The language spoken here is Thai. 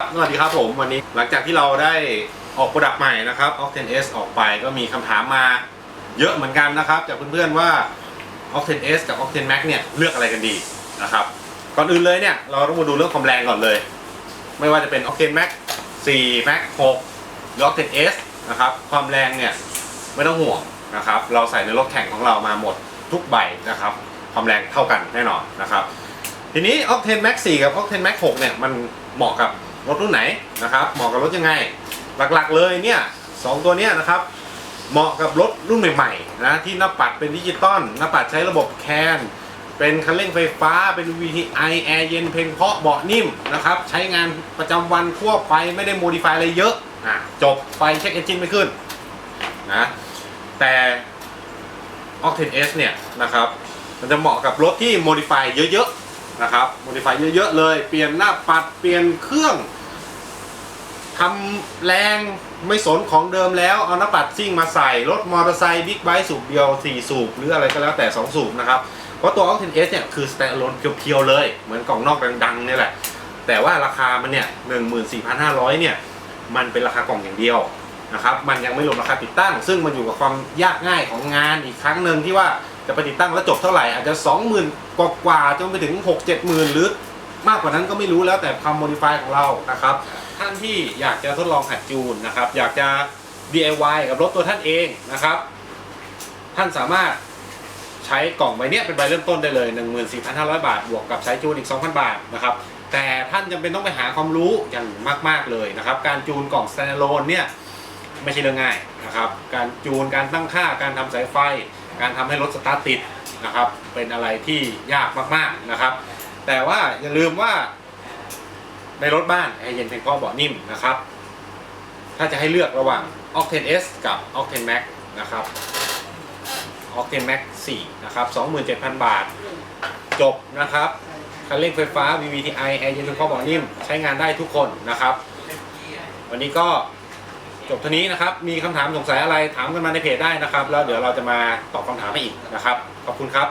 สวัสดีครับผมวันนี้หลังจากที่เราได้ออกโปรดักต์ใหม่นะครับ Octane S ออกไปก็มีคำถามมาเยอะเหมือนกันนะครับ จากเพื่อนๆว่า Octane S กับ Octane Max เนี่ยเลือกอะไรกันดีนะครับ ก่อนอื่นเลยเนี่ยเราต้องมาดูเรื่องความแรงก่อนเลย ไม่ว่าจะเป็น Octane Max 4 Max 6หรือ Octane S นะครับความแรงเนี่ยไม่ต้องห่วงนะครับเราใส่ในรถแข่งของเรามาหมดทุกใบนะครับ ความแรงเท่ากันแน่นอนนะครับ ทีนี้ Octane Max 4 กับ Octane Max 6เนี่ยมันเหมาะกับ รถรุ่นไหนนะครับ เหมาะกับรถยังไง หลักๆเลยเนี่ยสองตัวเนี้ยนะครับ เหมาะกับรถรุ่นใหม่ๆนะที่หน้าปัดเป็นดิจิตอลหน้าปัดใช้ระบบแคนเป็นคันเร่งไฟฟ้าเป็น VTI แอร์เย็นเพลงเพาะเบาะนิ่มนะครับใช้งานประจำวันทั่วไปไม่ได้โมดิฟายอะไรเยอะอะจบไฟเช็คเอนจินไม่ขึ้นนะแต่ Octane S เนี่ยนะครับ มันจะเหมาะกับรถที่โมดิฟายเยอะๆนะครับโมดิฟายเยอะๆเลย เปลี่ยนหน้าปัดเปลี่ยนเครื่อง ทำแรงไม่สนของเดิมแล้วเอาหน้าปัดซิ่งมาใส่ รถมอเตอร์ไซค์บิ๊กไบค์สูบเดียว 4 สูบ หรืออะไรก็แล้วแต่ 2 สูบนะครับ เพราะตัว Octane S เนี่ยคือ standalone เพียวๆเลย เหมือนกล่องนอกดังๆนี่แหละ แต่ว่าราคามันเนี่ย 14,500 เนี่ย มันเป็นราคากล่องอย่างเดียวนะครับ มันยังไม่รวมราคาติดตั้ง ซึ่งมันอยู่กับความยากง่ายของงานอีกครั้งหนึ่งที่ว่าจะไปติดตั้งแล้วจบเท่าไหร่อาจจะ 20,000 กว่ากว่าๆจนไปถึง 6 7 0,000 หรือมากกว่านั้นก็ไม่รู้แล้วแต่ความโมดิฟายของเรานะครับ ท่านที่อยากจะทดลองหัดจูนนะครับ อยากจะ DIY กับรถตัวท่านเองนะครับ ท่านสามารถใช้กล่องใบเนี้ยเป็นใบเริ่มต้นได้เลย 14,500 บาท บวกกับใช้จูนอีก 2,000 บาทนะครับ แต่ท่านจำเป็นต้องไปหาความรู้อย่างมาก ๆ เลยนะครับ การจูนกล่อง standalone เนี่ยไม่ใช่เรื่องง่ายนะครับ การจูน การตั้งค่า การทำสายไฟ การทำให้รถสตาร์ทติดนะครับ เป็นอะไรที่ยากมาก ๆ นะครับ แต่ว่าอย่าลืมว่า ในรถบ้านแอร์เย็นเพียงพอเบาะนิ่มนะครับ ถ้าจะให้เลือกระหว่าง Octane S กับ Octane Max นะครับ Octane Max 4 นะครับ 27,000 บาท จบนะครับคันเร่งไฟฟ้า VVTi แอร์เย็นเพียงพอเบาะนิ่ม ใช้งานได้ทุกคนนะครับ วันนี้ก็จบเท่านี้นะครับ มีคำถามสงสัยอะไรถามกันมาในเพจได้นะครับ แล้วเดี๋ยวเราจะมาตอบคำถามให้อีกนะครับ ขอบคุณครับ